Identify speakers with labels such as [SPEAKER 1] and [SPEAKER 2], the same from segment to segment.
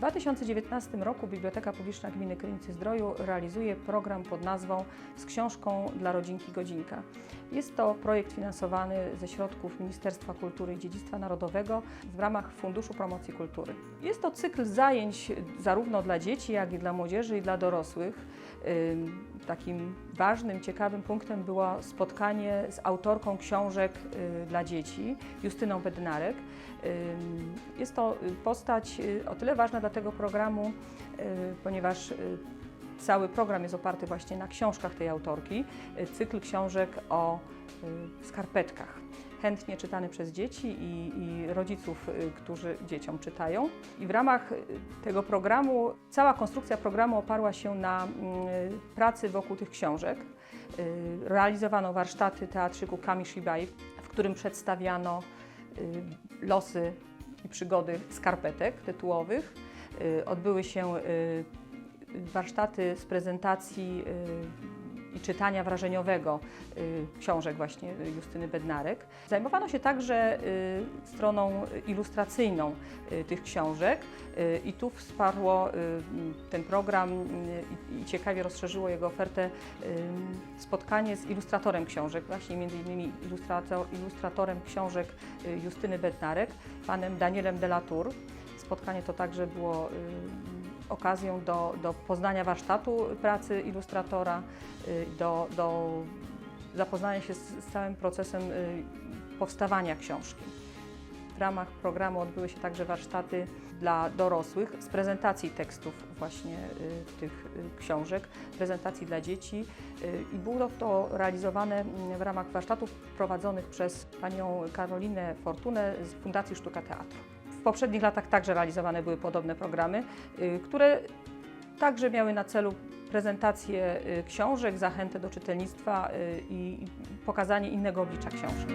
[SPEAKER 1] 2019 roku Biblioteka Publiczna Gminy Krynicy-Zdroju realizuje program pod nazwą Z książką dla rodzinki Godzinka. Jest to projekt finansowany ze środków Ministerstwa Kultury i Dziedzictwa Narodowego w ramach Funduszu Promocji Kultury. Jest to cykl zajęć zarówno dla dzieci, jak i dla młodzieży i dla dorosłych. Takim ważnym, ciekawym punktem było spotkanie z autorką książek y, dla dzieci, Justyną Bednarek. Ym, Jest to y, postać y, o tyle ważna dla tego programu, y, ponieważ y, cały program jest oparty właśnie na książkach tej autorki. Y, Cykl książek o y, skarpetkach. Chętnie czytany przez dzieci i, i rodziców, y, którzy dzieciom czytają. I w ramach y, tego programu, cała konstrukcja programu oparła się na mm, pracy wokół tych książek. Y, Realizowano warsztaty teatrzyku Kami Shibai, w którym przedstawiano losy i przygody skarpetek tytułowych. Odbyły się warsztaty z prezentacji i czytania wrażeniowego y, książek właśnie Justyny Bednarek. Zajmowano się także y, stroną ilustracyjną y, tych książek i tu wsparło ten program i- ciekawie rozszerzyło jego ofertę spotkanie z ilustratorem książek, właśnie między innymi ilustrator, ilustratorem książek Justyny Bednarek, panem Danielem Delatour. Spotkanie to także było okazją do, do poznania warsztatu pracy ilustratora, y, do, do zapoznania się z, z całym procesem y, powstawania książki. W ramach programu odbyły się także warsztaty dla dorosłych z prezentacji tekstów właśnie y, tych książek, prezentacji dla dzieci i było to realizowane mm, w ramach warsztatów prowadzonych przez panią Karolinę Fortunę z Fundacji Sztuka Teatru. W poprzednich latach także realizowane były podobne programy, y, które także miały na celu prezentację y, książek, zachętę do czytelnictwa y, i pokazanie innego oblicza książki.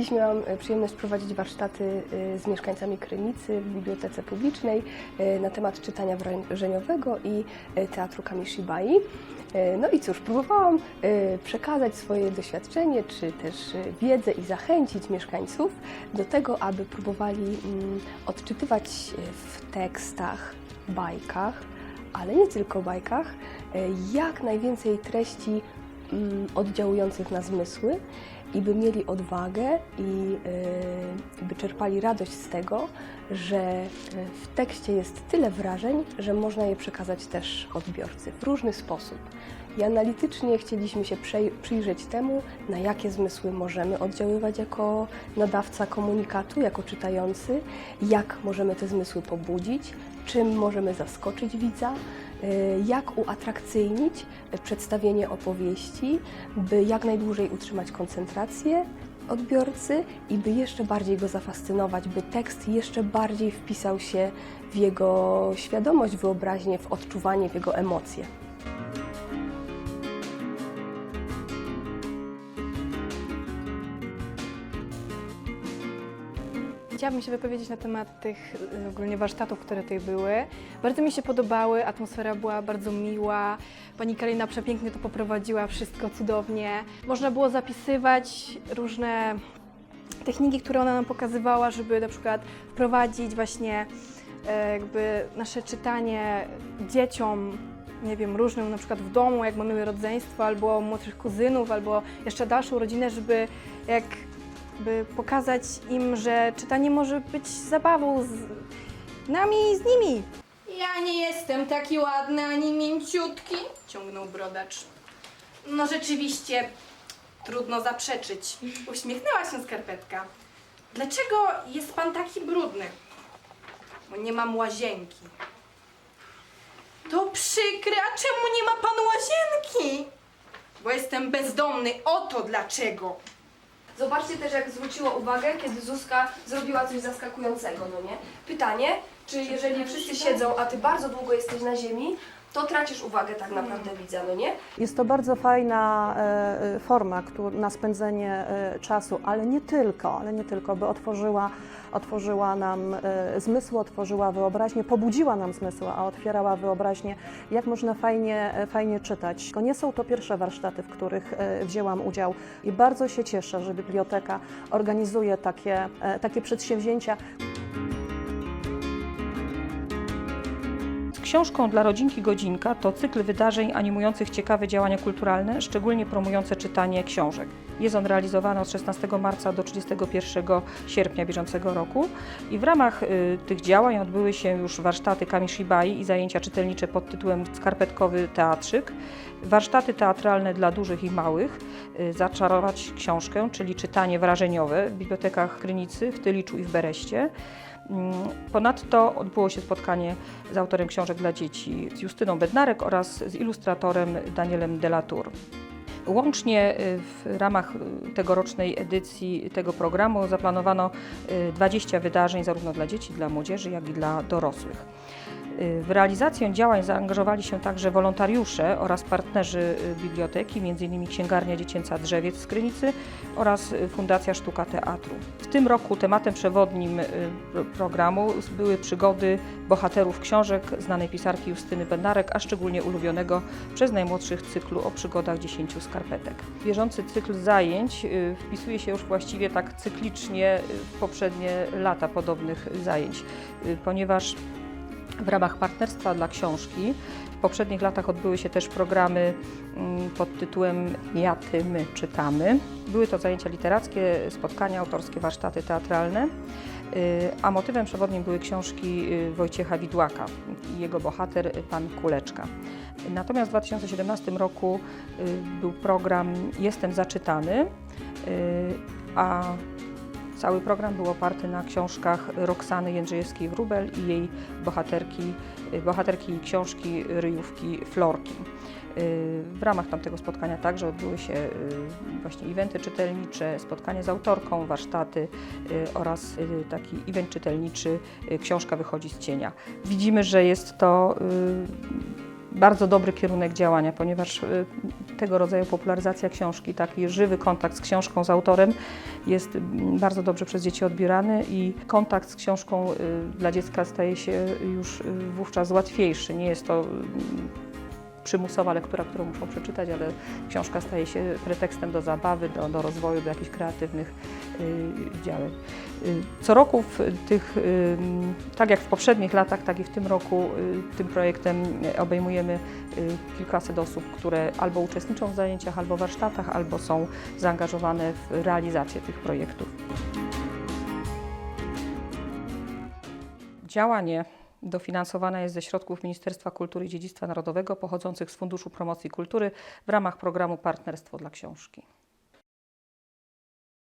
[SPEAKER 2] Dziś miałam e, przyjemność prowadzić warsztaty e, z mieszkańcami Krynicy w Bibliotece Publicznej e, na temat czytania wrażeniowego i teatru Kamishibai. No i cóż, próbowałam przekazać swoje doświadczenie, czy też wiedzę i zachęcić mieszkańców do tego, aby próbowali mm, odczytywać w tekstach, bajkach, ale nie tylko bajkach, jak najwięcej treści mm, oddziałujących na zmysły i by mieli odwagę i y, by czerpali radość z tego, że y, w tekście jest tyle wrażeń, że można je przekazać też odbiorcy w różny sposób. I analitycznie chcieliśmy się przyjrzeć temu, na jakie zmysły możemy oddziaływać jako nadawca komunikatu, jako czytający, jak możemy te zmysły pobudzić, czym możemy zaskoczyć widza, jak uatrakcyjnić y, przedstawienie opowieści, by jak najdłużej utrzymać koncentrację odbiorcy i by jeszcze bardziej go zafascynować, by tekst jeszcze bardziej wpisał się w jego świadomość, wyobraźnię, w odczuwanie, w jego emocje.
[SPEAKER 3] Chciałabym się wypowiedzieć na temat tych y, ogólnie warsztatów, które tutaj były. Bardzo mi się podobały, atmosfera była bardzo miła. Pani Karina przepięknie to poprowadziła, wszystko cudownie. Można było zapisywać różne techniki, które ona nam pokazywała, żeby na przykład wprowadzić właśnie e, jakby nasze czytanie dzieciom, nie wiem, różnym na przykład w domu, jak mamy rodzeństwo, albo młodszych kuzynów, albo jeszcze dalszą rodzinę, żeby jak by pokazać im, że czytanie może być zabawą z nami i z nimi.
[SPEAKER 4] Ja nie jestem taki ładny ani mięciutki, ciągnął brodacz. No rzeczywiście, trudno zaprzeczyć. Uśmiechnęła się skarpetka. Dlaczego jest pan taki brudny? Bo nie mam łazienki. To przykre, a czemu nie ma pan łazienki? Bo jestem bezdomny, oto dlaczego.
[SPEAKER 5] Zobaczcie też, jak zwróciło uwagę, kiedy Zuzka zrobiła coś zaskakującego, no nie? Pytanie, czy jeżeli wszyscy siedzą, a ty bardzo długo jesteś na ziemi, to tracisz uwagę tak naprawdę widza, no nie?
[SPEAKER 6] Jest to bardzo fajna e, e, forma na spędzenie e, czasu, ale nie tylko, ale nie tylko, by otworzyła, otworzyła nam zmysły, otworzyła wyobraźnię, pobudziła nam zmysły, a otwierała wyobraźnię, jak można fajnie, fajnie czytać. To nie są to pierwsze warsztaty, w których wzięłam udział i bardzo się cieszę, że biblioteka organizuje takie, takie przedsięwzięcia,
[SPEAKER 1] książką dla rodzinki Godzinka to cykl wydarzeń animujących ciekawe działania kulturalne, szczególnie promujące czytanie książek. Jest on realizowany od 16 marca do 31 sierpnia bieżącego roku i w ramach y, tych działań odbyły się już warsztaty Kamishibai i zajęcia czytelnicze pod tytułem Skarpetkowy Teatrzyk, warsztaty teatralne dla dużych i małych, y, Zaczarować książkę, czyli czytanie wrażeniowe w bibliotekach Krynicy, w Tyliczu i w Bereście. Mm, Ponadto odbyło się spotkanie z autorem książek dla dzieci, z Justyną Bednarek oraz z ilustratorem Danielem Delatour. Łącznie y, w ramach y, tegorocznej edycji tego programu zaplanowano y, 20 wydarzeń zarówno dla dzieci, dla młodzieży, jak i dla dorosłych. Y, W realizację działań zaangażowali się także wolontariusze oraz partnerzy y, biblioteki, m.in. Księgarnia Dziecięca Drzewiec z Krynicy oraz y, Fundacja Sztuka Teatru. W tym roku tematem przewodnim pro- programu były przygody bohaterów książek znanej pisarki Justyny Bednarek, a szczególnie ulubionego przez najmłodszych cyklu o przygodach dziesięciu skarpetek. Bieżący cykl zajęć wpisuje się już właściwie tak cyklicznie w poprzednie lata podobnych zajęć, ponieważ w ramach Partnerstwa dla Książki w poprzednich latach odbyły się też programy mm, pod tytułem Ja, Ty, My czytamy. Były to zajęcia literackie, spotkania autorskie, warsztaty teatralne, y, a motywem przewodnim były książki y, Wojciecha Widłaka i jego bohater y, Pan Kuleczka. Natomiast w 2017 roku był program Jestem zaczytany, a Cały program był oparty na książkach Roxany Jędrzejewskiej-Wróbel i jej bohaterki, bohaterki książki Ryjówki Florki. W ramach tamtego spotkania także odbyły się y, właśnie eventy czytelnicze, spotkanie z autorką, warsztaty y, oraz y, taki event czytelniczy Książka wychodzi z cienia. Widzimy, że jest to bardzo dobry kierunek działania, ponieważ y, tego rodzaju popularyzacja książki, taki żywy kontakt z książką, z autorem jest mm, bardzo dobrze przez dzieci odbierany i kontakt z książką y, dla dziecka staje się już y, wówczas łatwiejszy. Nie jest to mm, przymusowa lektura, którą muszą przeczytać, ale książka staje się pretekstem do zabawy, do, do rozwoju, do jakichś kreatywnych y, działań. Y, Co roku w tych, y, tak jak w poprzednich latach, tak i w tym roku y, tym projektem obejmujemy kilkaset osób, które albo uczestniczą w zajęciach, albo warsztatach, albo są zaangażowane w realizację tych projektów. Działanie dofinansowane jest ze środków Ministerstwa Kultury i Dziedzictwa Narodowego pochodzących z Funduszu Promocji Kultury w ramach programu Partnerstwo dla Książki.